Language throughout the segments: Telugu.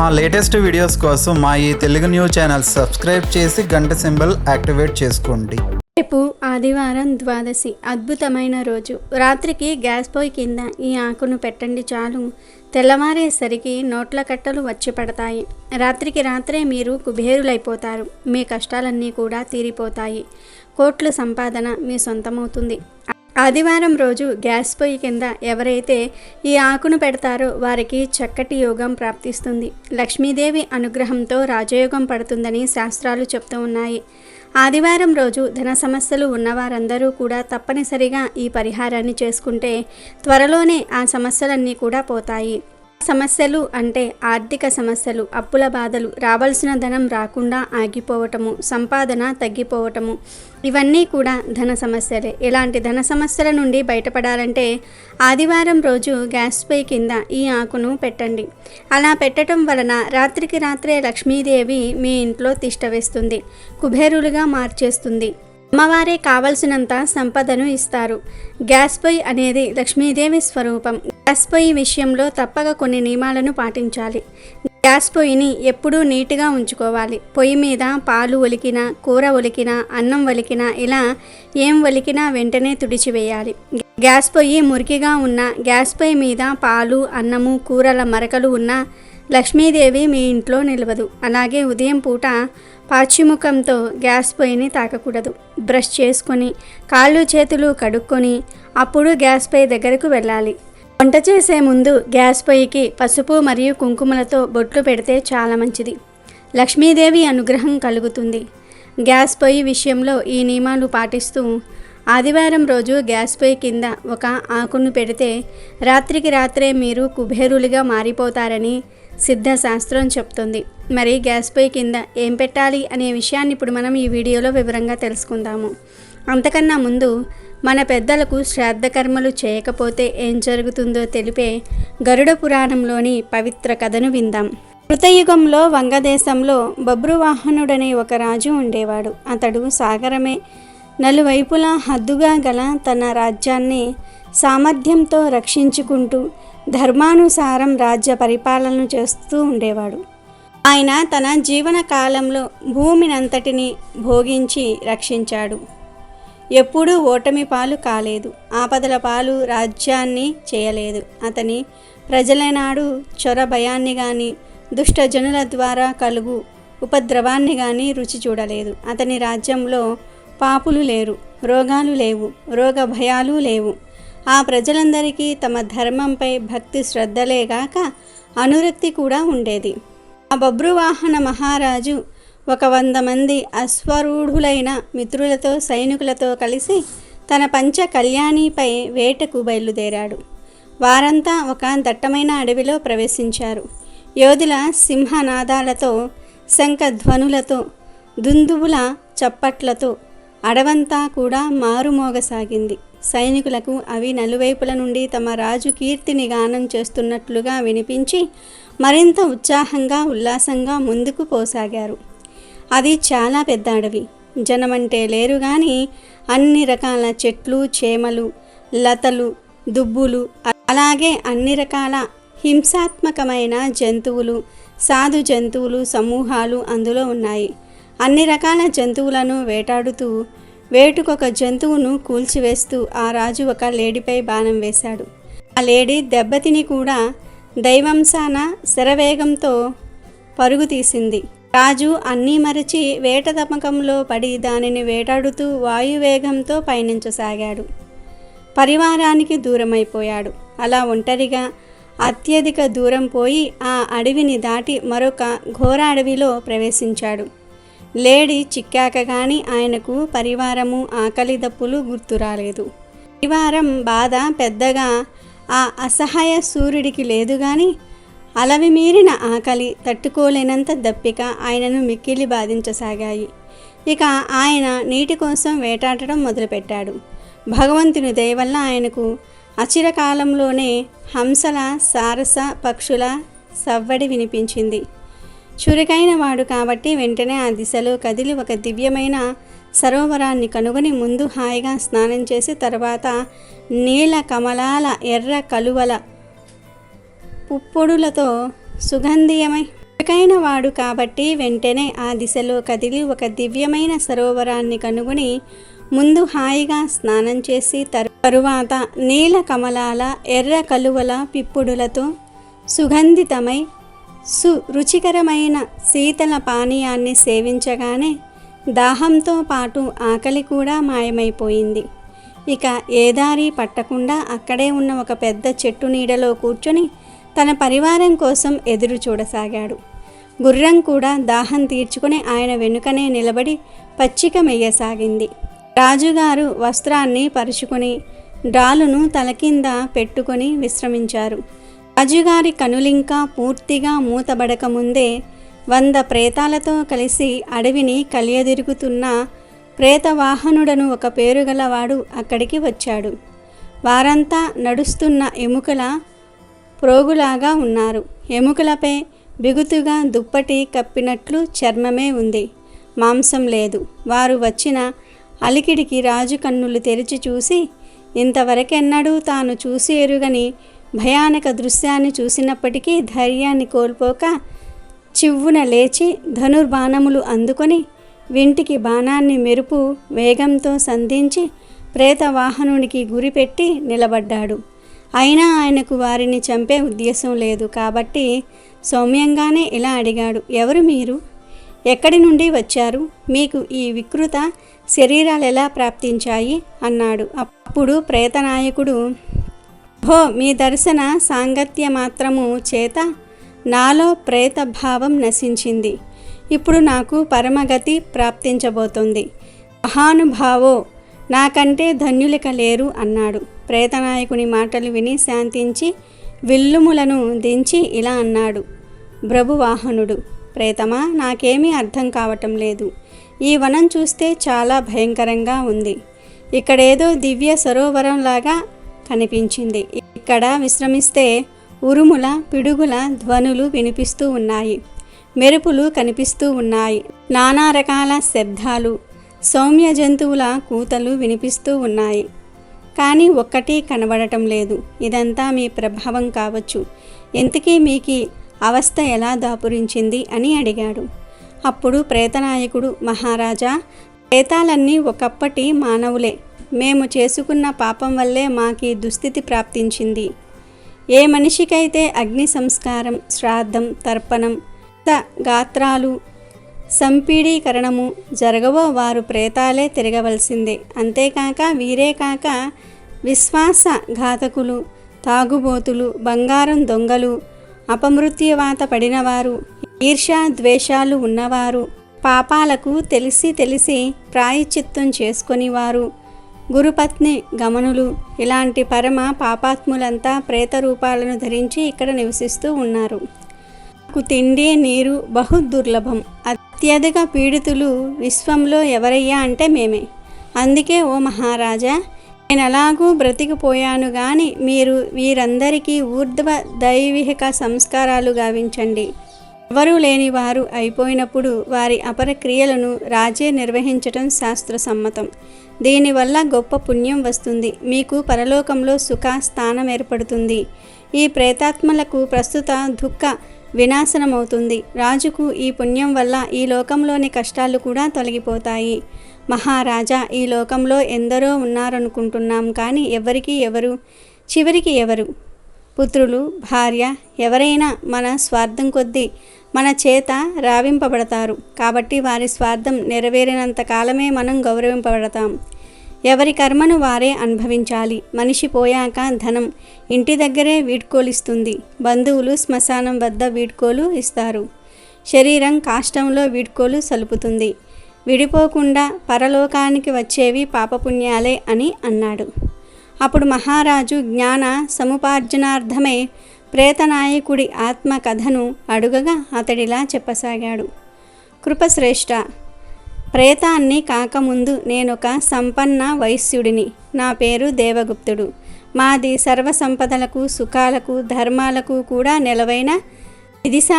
మా లేటెస్ట్ వీడియోస్ కోసం మా ఈ తెలుగు న్యూస్ ఛానల్ సబ్స్క్రైబ్ చేసి గంట సింబల్ యాక్టివేట్ చేసుకోండి. రేపు ఆదివారం ద్వాదశి అద్భుతమైన రోజు. రాత్రికి గ్యాస్ పొయ్యి కింద ఈ ఆకును పెట్టండి చాలు. తెల్లవారేసరికి నోట్ల కట్టలు వచ్చి పడతాయి. రాత్రికి రాత్రే మీరు కుబేరులైపోతారు. మీ కష్టాలన్నీ కూడా తీరిపోతాయి. కోట్లు సంపాదన మీ సొంతమవుతుంది. ఆదివారం రోజు గ్యాస్ పొయ్యి కింద ఎవరైతే ఈ ఆకును పెడతారో వారికి చక్కటి యోగం ప్రాప్తిస్తుంది. లక్ష్మీదేవి అనుగ్రహంతో రాజయోగం పడుతుందని శాస్త్రాలు చెప్తూ ఉన్నాయి. ఆదివారం రోజు ధన సమస్యలు ఉన్నవారందరూ కూడా తప్పనిసరిగా ఈ పరిహారాన్ని చేసుకుంటే త్వరలోనే ఆ సమస్యలన్నీ కూడా పోతాయి. సమస్యలు అంటే ఆర్థిక సమస్యలు అప్పుల బాధలు రావాల్సిన ధనం రాకుండా ఆగిపోవటము సంపాదన తగ్గిపోవటము ఇవన్నీ కూడా ధన సమస్యలే. ఇలాంటి ధన సమస్యల నుండి బయటపడాలంటే ఆదివారం రోజు గ్యాస్ పై కింద ఈ ఆకును పెట్టండి. అలా పెట్టడం వలన రాత్రికి రాత్రే లక్ష్మీదేవి మీ ఇంట్లో తిష్టవేస్తుంది కుబేరులుగా మార్చేస్తుంది. అమ్మవారే కావలసినంత సంపదను ఇస్తారు. గ్యాస్ పొయ్యి అనేది లక్ష్మీదేవి స్వరూపం. గ్యాస్ పొయ్యి విషయంలో తప్పక కొన్ని నియమాలను పాటించాలి. గ్యాస్ పొయ్యిని ఎప్పుడూ నీట్గా ఉంచుకోవాలి. పొయ్యి మీద పాలు ఒలికినా కూర ఒలికినా అన్నం ఒలికినా ఇలా ఏం ఒలికినా వెంటనే తుడిచివేయాలి. గ్యాస్ పొయ్యి మురికిగా ఉన్న గ్యాస్ పొయ్యి మీద పాలు అన్నము కూరల మరకలు ఉన్న లక్ష్మీదేవి మీ ఇంట్లో నిలవదు. అలాగే ఉదయం పూట పాచిముఖంతో గ్యాస్ పొయ్యిని తాకకూడదు. బ్రష్ చేసుకొని కాళ్ళు చేతులు కడుక్కొని అప్పుడు గ్యాస్ పొయ్యి దగ్గరకు వెళ్ళాలి. వంట చేసే ముందు గ్యాస్ పొయ్యికి పసుపు మరియు కుంకుమలతో బొట్లు పెడితే చాలా మంచిది. లక్ష్మీదేవి అనుగ్రహం కలుగుతుంది. గ్యాస్ పొయ్యి విషయంలో ఈ నియమాలు పాటిస్తూ ఆదివారం రోజు గ్యాస్ పొయ్యి కింద ఒక ఆకును పెడితే రాత్రికి రాత్రే మీరు కుబేరులుగా మారిపోతారని సిద్ధ శాస్త్రం చెప్తుంది. మరి గ్యాస్ పొయ్యి కింద ఏం పెట్టాలి అనే విషయాన్ని ఇప్పుడు మనం ఈ వీడియోలో వివరంగా తెలుసుకుందాము. అంతకన్నా ముందు మన పెద్దలకు శ్రాద్ధ కర్మలు చేయకపోతే ఏం జరుగుతుందో తెలిపే గరుడ పురాణంలోని పవిత్ర కథను విందాం. కృతయుగంలో వంగదేశంలో బబ్రువాహనుడనే ఒక రాజు ఉండేవాడు. అతడు సాగరమే నలువైపులా హద్దుగా గల తన రాజ్యాన్ని సామర్థ్యంతో రక్షించుకుంటూ ధర్మానుసారం రాజ్య పరిపాలన చేస్తూ ఉండేవాడు. ఆయన తన జీవన కాలంలో భూమినంతటిని భోగించి రక్షించాడు. ఎప్పుడూ ఓటమి పాలు కాలేదు. ఆపదల పాలు రాజ్యాన్ని చేయలేదు. అతని ప్రజలనాడు చొర భయాన్ని కానీ దుష్టజనుల ద్వారా కలుగు ఉపద్రవాన్ని కానీ రుచి చూడలేదు. అతని రాజ్యంలో పాపులు లేరు రోగాలు లేవు రోగ భయాలు లేవు. ఆ ప్రజలందరికీ తమ ధర్మంపై భక్తి శ్రద్ధలేగాక అనురక్తి కూడా ఉండేది. ఆ బబ్రువాహన మహారాజు ఒక వంద మంది అశ్వరూఢులైన మిత్రులతో సైనికులతో కలిసి తన పంచ కళ్యాణిపై వేటకు బయలుదేరాడు. వారంతా ఒక దట్టమైన అడవిలో ప్రవేశించారు. యోధుల సింహనాదాలతో శంఖధ్వనులతో దుందువుల చప్పట్లతో అడవంతా కూడా మారుమోగసాగింది. సైనికులకు అవి నలువైపుల నుండి తమ రాజు కీర్తిని గానం చేస్తున్నట్లుగా వినిపించి మరింత ఉత్సాహంగా ఉల్లాసంగా ముందుకు పోసాగారు. అది చాలా పెద్ద అడవి. జనమంటే లేరు కానీ అన్ని రకాల చెట్లు చేమలు లతలు దుబ్బులు అలాగే అన్ని రకాల హింసాత్మకమైన జంతువులు సాధు జంతువులు సమూహాలు అందులో ఉన్నాయి. అన్ని రకాల జంతువులను వేటాడుతూ వేటుకొక జంతువును కూల్చివేస్తూ ఆ రాజు ఒక లేడీపై బాణం వేశాడు. ఆ లేడీ దెబ్బతిని కూడా దైవంశాన శరవేగంతో పరుగు తీసింది రాజు అన్నీ మరచి వేట తమకంలో పడి దానిని వేటాడుతూ వాయువేగంతో పయనించసాగాడు. పరివారానికి దూరమైపోయాడు. అలా ఒంటరిగా అత్యధిక దూరం పోయి ఆ అడవిని దాటి మరొక ఘోర అడవిలో ప్రవేశించాడు. లేడి చిక్కాక గాని ఆయనకు పరివారము ఆకలి దప్పులు గుర్తురాలేదు. పరివారం బాధ పెద్దగా ఆ అసహాయ సూర్యుడికి లేదు కానీ అలవి మీరిన ఆకలి తట్టుకోలేనంత దప్పిక ఆయనను మిక్కిలి బాధించసాగాయి. ఇక ఆయన నీటి కోసం వేటాడటం మొదలుపెట్టాడు. భగవంతుని దయవల్ల ఆయనకు అచిరకాలంలోనే హంసల సారస పక్షుల సవ్వడి వినిపించింది. చురుకైన వాడు కాబట్టి వెంటనే ఆ దిశలో కదిలి ఒక దివ్యమైన సరోవరాన్ని కనుగొని ముందు హాయిగా స్నానం చేసి తర్వాత నీల కమలాల ఎర్ర కలువల పుప్పొడులతో సుగంధీయమై చురుకైన వాడు కాబట్టి వెంటనే ఆ దిశలో కదిలి ఒక దివ్యమైన సరోవరాన్ని కనుగొని ముందు హాయిగా స్నానం చేసి తరు- తరువాత నీల కమలాల ఎర్ర కలువల పిప్పుడులతో సుగంధితమై సు రుచికరమైన శీతల పానీయాన్ని సేవించగానే దాహంతో పాటు ఆకలి కూడా మాయమైపోయింది. ఇక ఏ దారి పట్టకుండా అక్కడే ఉన్న ఒక పెద్ద చెట్టు నీడలో కూర్చొని తన పరివారం కోసం ఎదురు చూడసాగాడు. గుర్రం కూడా దాహం తీర్చుకుని ఆయన వెనుకనే నిలబడి పచ్చిక మెయ్యసాగింది రాజుగారు వస్త్రాన్ని పరుచుకొని డాలును తల కింద పెట్టుకొని విశ్రమించారు. రాజుగారి కనులింకా పూర్తిగా మూతబడక ముందే వంద ప్రేతాలతో కలిసి అడవిని కలియదిరుగుతున్న ప్రేతవాహనుడను ఒక పేరుగలవాడు అక్కడికి వచ్చాడు. వారంతా నడుస్తున్న ఎముకల ప్రోగులాగా ఉన్నారు. ఎముకలపై బిగుతుగా దుప్పటి కప్పినట్లు చర్మమే ఉంది. మాంసం లేదు. వారు వచ్చిన అలికిడికి రాజు కన్నులు తెరిచి చూసి ఇంతవరకెన్నడూ తాను చూసి ఎరుగని భయానక దృశ్యాన్ని చూసినప్పటికీ ధైర్యాన్ని కోల్పోక చివ్వున లేచి ధనుర్బాణములు అందుకొని వింటికి బాణాన్ని మెరుపు వేగంతో సంధించి ప్రేతవాహనునికి గురిపెట్టి నిలబడ్డాడు. అయినా ఆయనకు వారిని చంపే ఉద్దేశం లేదు కాబట్టి సౌమ్యంగానే ఇలా అడిగాడు. ఎవరు మీరు? ఎక్కడి నుండి వచ్చారు? మీకు ఈ వికృత శరీరాలు ఎలా ప్రాప్తించాయి? అన్నాడు. అప్పుడు ప్రేతనాయకుడు హో మీ దర్శన సాంగత్య మాత్రము చేత నాలో ప్రేతభావం నశించింది. ఇప్పుడు నాకు పరమగతి ప్రాప్తించబోతోంది. మహానుభావో నాకంటే ధన్యులిక లేరు అన్నాడు. ప్రేతనాయకుని మాటలు విని శాంతించి విల్లుములను దించి ఇలా అన్నాడు. భ్రభువాహనుడు ప్రేతమా నాకేమీ అర్థం కావటం లేదు. ఈ వనం చూస్తే చాలా భయంకరంగా ఉంది. ఇక్కడేదో దివ్య సరోవరంలాగా కనిపించింది. ఇక్కడ విశ్రమిస్తే ఉరుముల పిడుగుల ధ్వనులు వినిపిస్తూ ఉన్నాయి. మెరుపులు కనిపిస్తూ ఉన్నాయి. నానా రకాల శబ్దాలు సౌమ్య జంతువుల కూతలు వినిపిస్తూ ఉన్నాయి. కానీ ఒక్కటి కనబడటం లేదు. ఇదంతా మీ ప్రభావం కావచ్చు. ఎంతకీ మీకు అవస్థ ఎలా దాపురించింది అని అడిగాడు. అప్పుడు ప్రేతనాయకుడు మహారాజా ప్రేతాలన్నీ ఒకప్పటి మానవులే. మేము చేసుకున్న పాపం వల్లే మాకి దుస్థితి ప్రాప్తించింది. ఏ మనిషికైతే అగ్ని సంస్కారం శ్రాద్ధం తర్పణం గాత్రాలు. సంపీడీకరణము జరగవో వారు ప్రేతాలే తిరగవలసిందే. అంతేకాక వీరే కాక విశ్వాస ఘాతకులు తాగుబోతులు బంగారం దొంగలు అపమృత్యువాత పడినవారు ఈర్ష్య ద్వేషాలు ఉన్నవారు పాపాలకు తెలిసి తెలిసి ప్రాయశ్చిత్తం చేసుకొని వారు గురుపత్ని గమనులు ఇలాంటి పరమ పాపాత్ములంతా ప్రేత రూపాలను ధరించి ఇక్కడ నివసిస్తూ ఉన్నారు. తిండి నీరు బహు దుర్లభం. అత్యధిక పీడితులు విశ్వంలో ఎవరయ్యా అంటే మేమే. అందుకే ఓ మహారాజా నేను ఎలాగూ బ్రతికిపోయాను గాని మీరు వీరందరికీ ఊర్ధ్వ దైవిహిక సంస్కారాలు గావించండి. ఎవరూ లేని వారు అయిపోయినప్పుడు వారి అపర క్రియలను రాజే నిర్వహించటం శాస్త్ర సమ్మతం. దీనివల్ల గొప్ప పుణ్యం వస్తుంది. మీకు పరలోకంలో సుఖ స్థానం ఏర్పడుతుంది. ఈ ప్రేతాత్మలకు ప్రస్తుత దుఃఖ వినాశనమవుతుంది. రాజుకు ఈ పుణ్యం వల్ల ఈ లోకంలోని కష్టాలు కూడా తొలగిపోతాయి. మహారాజా ఈ లోకంలో ఎందరో ఉన్నారనుకుంటున్నాం కానీ ఎవరికి ఎవరు? చివరికి ఎవరు? పుత్రులు భార్య ఎవరైనా మన స్వార్థం కొద్దీ మన చేత రావింపబడతారు. కాబట్టి వారి స్వార్థం నెరవేరినంత కాలమే మనం గౌరవింపబడతాం. ఎవరి కర్మను వారే అనుభవించాలి. మనిషి పోయాక ధనం ఇంటి దగ్గరే వీడ్కోలిస్తుంది. బంధువులు శ్మశానం వద్ద వీడ్కోలు ఇస్తారు. శరీరం కాష్టంలో వీడ్కోలు సలుపుతుంది. విడిపోకుండా పరలోకానికి వచ్చేవి పాపపుణ్యాలే అని అన్నాడు. అప్పుడు మహారాజు జ్ఞాన సముపార్జనార్థమే ప్రేతనాయకుడి ఆత్మ కథను అడుగగా అతడిలా చెప్పసాగాడు. కృపశ్రేష్ఠ ప్రేతాన్ని కాకముందు నేనొక సంపన్న వైశ్యుడిని. నా పేరు దేవగుప్తుడు. మాది సర్వ సంపదలకు సుఖాలకు ధర్మాలకు కూడా నెలవైన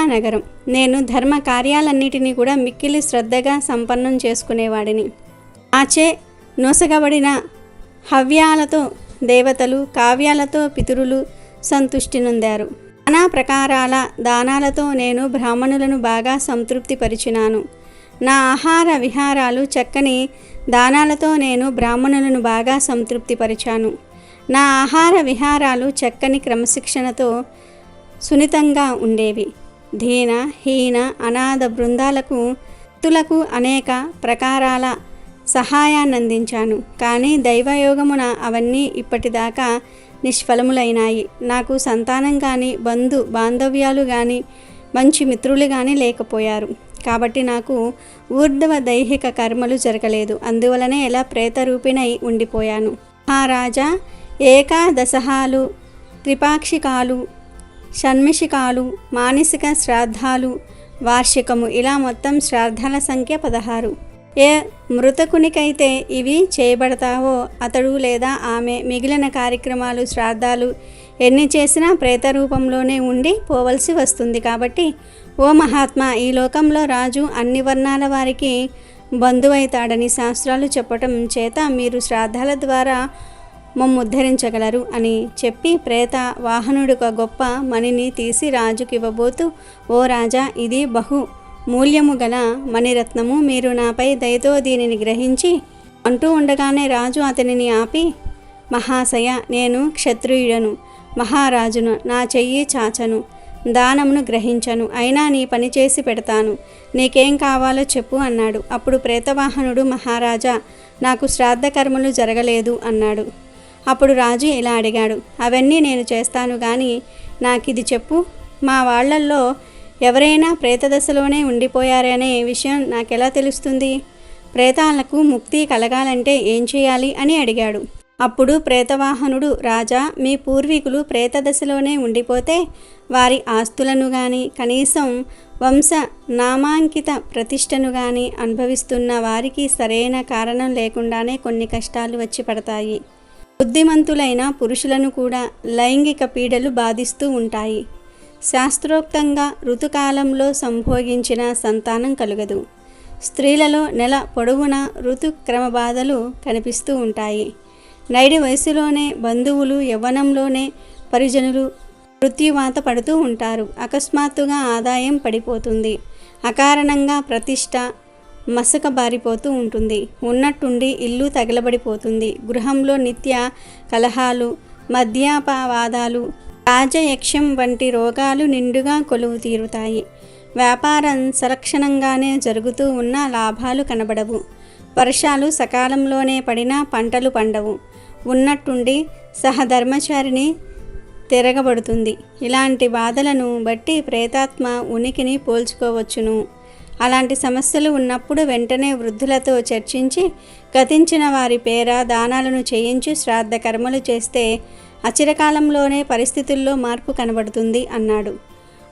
నగరం నేను ధర్మ కార్యాలన్నిటినీ కూడా మిక్కిలి శ్రద్ధగా సంపన్నం చేసుకునేవాడిని. ఆచే నొసగబడిన హవ్యాలతో దేవతలు కావ్యాలతో పితురులు సంతుష్టి నొందారు. నానా ప్రకారాల దానాలతో నేను బ్రాహ్మణులను బాగా సంతృప్తిపరిచినాను. నా ఆహార విహారాలు చక్కని దానాలతో నేను బ్రాహ్మణులను బాగా సంతృప్తిపరిచాను. నా ఆహార విహారాలు చక్కని క్రమశిక్షణతో సున్నితంగా ఉండేవి. దీన హీన అనాథ బృందాలకు భక్తులకు అనేక ప్రకారాల సహాయాన్ని అందించాను కానీ దైవయోగమున అవన్నీ ఇప్పటిదాకా నిష్ఫలములైనాయి. నాకు సంతానం కానీ బంధు బాంధవ్యాలు కానీ మంచి మిత్రులు కానీ లేకపోయారు. కాబట్టి నాకు ఊర్ధ్వ దైహిక కర్మలు జరగలేదు. అందువలనే ఎలా ప్రేతరూపిణై ఉండిపోయాను. మహారాజా ఏకాదశహాలు త్రిపాక్షికాలు షణ్మిషికాలు మానసిక శ్రాద్ధాలు వార్షికము ఇలా మొత్తం శ్రాద్ధాల సంఖ్య పదహారు. ఏ మృతకునికైతే ఇవి చేయబడతావో అతడు లేదా ఆమె మిగిలిన కార్యక్రమాలు శ్రాద్ధాలు ఎన్ని చేసినా ప్రేత రూపంలోనే ఉండి పోవలసి వస్తుంది కాబట్టి ఓ మహాత్మా ఈ లోకంలో రాజు అన్ని వర్ణాల వారికి బంధువైతాడని శాస్త్రాలు చెప్పటం చేత మీరు శ్రాద్ధాల ద్వారా మమ్ము ఉద్ధరించగలరు అని చెప్పి ప్రేత వాహనుడు ఒక గొప్ప మణిని తీసి రాజుకి ఇవ్వబోతూ ఓ రాజా ఇది బహు మూల్యము గల మణిరత్నము. మీరు నాపై దయతో దీనిని గ్రహించి అంటూ ఉండగానే రాజు అతనిని ఆపి మహాశయ నేను క్షత్రియుడను. మహారాజును నా చెయ్యి చాచను దానమును గ్రహించను అయినా నీ పని చేసి పెడతాను. నీకేం కావాలో చెప్పు అన్నాడు. అప్పుడు ప్రేతవాహనుడు మహారాజా నాకు శ్రాద్ధ కర్మలు జరగలేదు అన్నాడు. అప్పుడు రాజు ఇలా అడిగాడు అవన్నీ నేను చేస్తాను కానీ నాకు ఇది చెప్పు. మా వాళ్ళల్లో ఎవరైనా ప్రేతదశలోనే ఉండిపోయారనే విషయం నాకెలా తెలుస్తుంది? ప్రేతాలకు ముక్తి కలగాలంటే ఏం చేయాలి? అని అడిగాడు. అప్పుడు ప్రేతవాహనుడు రాజా మీ పూర్వీకులు ప్రేతదశలోనే ఉండిపోతే వారి ఆస్తులను గాని కనీసం వంశ నామాంకిత ప్రతిష్టను గాని అనుభవిస్తున్న వారికి సరైన కారణం లేకుండానే కొన్ని కష్టాలు వచ్చి పడతాయి. బుద్ధిమంతులైన పురుషులను కూడా లైంగిక పీడలు బాధిస్తూ ఉంటాయి. శాస్త్రోక్తంగా ఋతుకాలంలో సంభోగించిన సంతానం కలుగదు. స్త్రీలలో నెల పొడవునా ఋతుక్రమ బాధలు కనిపిస్తూ ఉంటాయి. నైడి వయసులోనే బంధువులు యవ్వనంలోనే పరిజనులు మృత్యువాత పడుతూ ఉంటారు. అకస్మాత్తుగా ఆదాయం పడిపోతుంది. అకారణంగా ప్రతిష్ట మసక బారిపోతూ ఉంటుంది. ఉన్నట్టుండి ఇల్లు తగలబడిపోతుంది. గృహంలో నిత్య కలహాలు మద్యాపవాదాలు రాజయక్షం వంటి రోగాలు నిండుగా కొలువు తీరుతాయి. వ్యాపారం సలక్షణంగానే జరుగుతూ ఉన్న లాభాలు కనబడవు. వర్షాలు సకాలంలోనే పడినా పంటలు పండవు. ఉన్నట్టుండి సహధర్మచారిని తిరగబడుతుంది. ఇలాంటి బాధలను బట్టి ప్రేతాత్మ ఉనికిని పోల్చుకోవచ్చును. అలాంటి సమస్యలు ఉన్నప్పుడు వెంటనే వృద్ధులతో చర్చించి గతించిన వారి పేర దానాలను చేయించి శ్రాద్ధ కర్మలు చేస్తే అచిరకాలంలోనే పరిస్థితుల్లో మార్పు కనబడుతుంది అన్నాడు.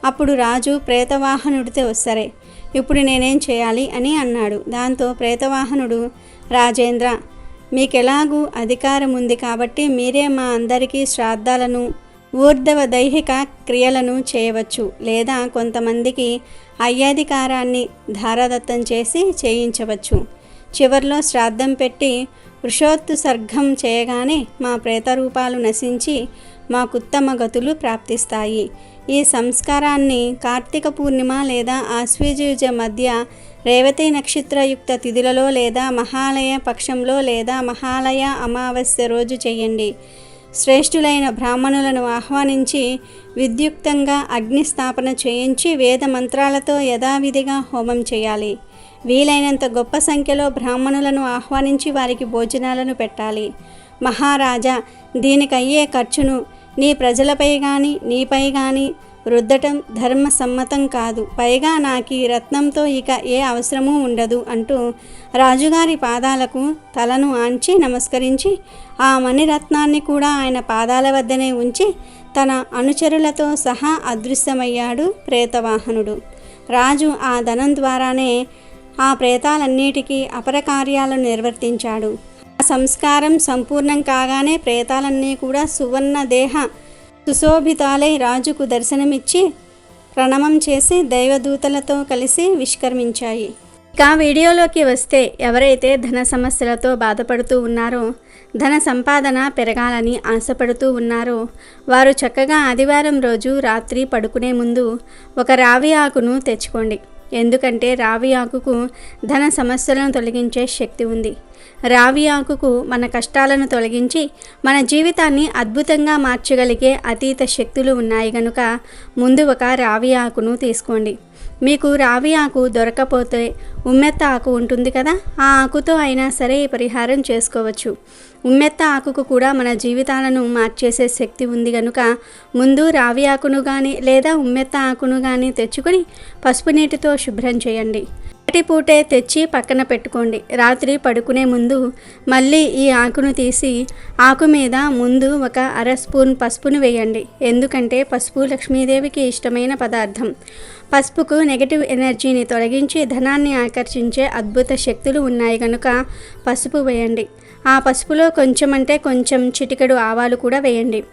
అప్పుడు రాజు ప్రేతవాహనుడితో సరే ఇప్పుడు నేనేం చేయాలి అని అన్నాడు. దాంతో ప్రేతవాహనుడు రాజేంద్ర మీకెలాగూ అధికారం ఉంది కాబట్టి మీరే మా అందరికీ శ్రాద్ధాలను ఊర్ధవ దైహిక క్రియలను చేయవచ్చు లేదా కొంతమందికి అయ్యాధికారాన్ని ధారాదత్తం చేసి చేయించవచ్చు. చివర్లో శ్రాద్ధం పెట్టి వృషోత్సర్గం చేయగానే మా ప్రేతరూపాలు నశించి మాకుత్తమ గతులు ప్రాప్తిస్తాయి. ఈ సంస్కారాన్ని కార్తీక పూర్ణిమ లేదా ఆశ్వీజుజ మధ్య రేవతి నక్షత్రయుక్త తిథులలో లేదా మహాలయ పక్షంలో లేదా మహాలయ అమావాస్య రోజు చేయండి. శ్రేష్ఠులైన బ్రాహ్మణులను ఆహ్వానించి విద్యుక్తంగా అగ్నిస్థాపన చేయించి వేద మంత్రాలతో యథావిధిగా హోమం చేయాలి. వీలైనంత గొప్ప సంఖ్యలో బ్రాహ్మణులను ఆహ్వానించి వారికి భోజనాలను పెట్టాలి. మహారాజా దీనికయ్యే ఖర్చును నీ ప్రజలపై కానీ నీపై కానీ రుద్దటం ధర్మ సమ్మతం కాదు. పైగా నాకు ఈ రత్నంతో ఇక ఏ అవసరమూ ఉండదు అంటూ రాజుగారి పాదాలకు తలను ఆంచి నమస్కరించి ఆ మణిరత్నాన్ని కూడా ఆయన పాదాల వద్దనే ఉంచి తన అనుచరులతో సహా అదృశ్యమయ్యాడు ప్రేతవాహనుడు. రాజు ఆ ధనం ద్వారానే ఆ ప్రేతాలన్నిటికీ అపరకార్యాలను నిర్వర్తించాడు. ఆ సంస్కారం సంపూర్ణం కాగానే ప్రేతాలన్నీ కూడా సువర్ణ దేహ సుశోభితాలై రాజుకు దర్శనమిచ్చి ప్రణమం చేసి దైవదూతలతో కలిసి విష్కర్మించాయి. ఇక వీడియోలోకి వస్తే ఎవరైతే ధన సమస్యలతో బాధపడుతూ ఉన్నారో ధన సంపాదన పెరగాలని ఆశపడుతూ ఉన్నారో వారు చక్కగా ఆదివారం రోజు రాత్రి పడుకునే ముందు ఒక రావి ఆకును తెచ్చుకోండి. ఎందుకంటే రావి ఆకుకు ధన సమస్యలను తొలగించే శక్తి ఉంది. రావి ఆకుకు మన కష్టాలను తొలగించి మన జీవితాన్ని అద్భుతంగా మార్చగలిగే అతీత శక్తులు ఉన్నాయి గనుక ముందు ఒక రావి ఆకును తీసుకోండి. మీకు రావి ఆకు దొరకపోతే ఉమ్మెత్త ఆకు ఉంటుంది కదా? ఆ ఆకుతో అయినా సరే ఈ పరిహారం చేసుకోవచ్చు. ఉమ్మెత్త ఆకుకు కూడా మన జీవితాలను మార్చేసే శక్తి ఉంది కనుక ముందు రావి ఆకును కానీ లేదా ఉమ్మెత్త ఆకును కానీ తెచ్చుకొని పసుపు నీటితో శుభ్రం చేయండి. పూటే తెచ్చి పక్కన పెట్టుకోండి. రాత్రి పడుకునే ముందు మళ్ళీ ఈ ఆకును తీసి ఆకు మీద ముందు ఒక అర స్పూన్ పసుపును వేయండి. ఎందుకంటే పసుపు లక్ష్మీదేవికి ఇష్టమైన పదార్థం. పసుపుకు నెగటివ్ ఎనర్జీని తొలగించి ధనాన్ని ఆకర్షించే అద్భుత శక్తులు ఉన్నాయి కనుక పసుపు వేయండి. ఆ పసుపులో కొంచెం అంటే కొంచెం చిటికెడు ఆవాలు కూడా వేయండి.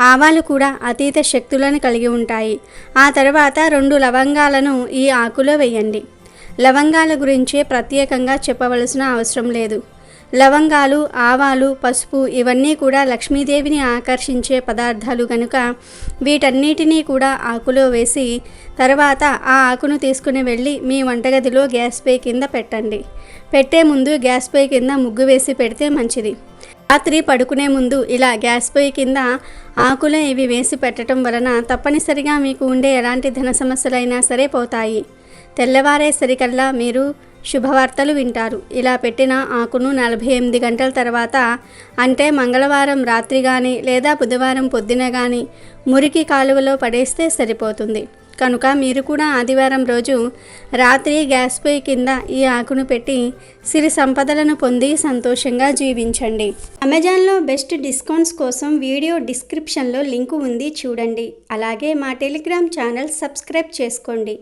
ఆవాలు కూడా అతీత శక్తులను కలిగి ఉంటాయి. ఆ తర్వాత రెండు లవంగాలను ఈ ఆకులో వేయండి. లవంగాల గురించే ప్రత్యేకంగా చెప్పవలసిన అవసరం లేదు. లవంగాలు ఆవాలు పసుపు ఇవన్నీ కూడా లక్ష్మీదేవిని ఆకర్షించే పదార్థాలు కనుక వీటన్నిటినీ కూడా ఆకులో వేసి తర్వాత ఆ ఆకును తీసుకుని వెళ్ళి మీ వంటగదిలో గ్యాస్ పై కింద పెట్టండి. పెట్టే ముందు గ్యాస్ పై కింద ముగ్గు వేసి పెడితే మంచిది. రాత్రి పడుకునే ముందు ఇలా గ్యాస్ పొయ్యి కింద ఆకులు ఇవి వేసి పెట్టడం వలన తప్పనిసరిగా మీకు ఉండే ఎలాంటి ధన సమస్యలైనా సరే పోతాయి. తెల్లవారేసరికల్లా మీరు శుభవార్తలు వింటారు. ఇలా పెట్టిన ఆకును నలభై ఎనిమిది గంటల తర్వాత అంటే మంగళవారం రాత్రి కానీ లేదా బుధవారం పొద్దున కానీ మురికి కాలువలో పడేస్తే సరిపోతుంది. కనుక మీరు కూడా ఆదివారం రోజు రాత్రి గ్యాస్ పొయ్యి కింద ఈ ఆకును పెట్టి సిరి సంపదలను పొంది సంతోషంగా జీవించండి. అమెజాన్లో బెస్ట్ డిస్కౌంట్స్ కోసం వీడియో డిస్క్రిప్షన్లో లింకు ఉంది చూడండి. అలాగే మా టెలిగ్రామ్ ఛానల్ సబ్స్క్రైబ్ చేసుకోండి.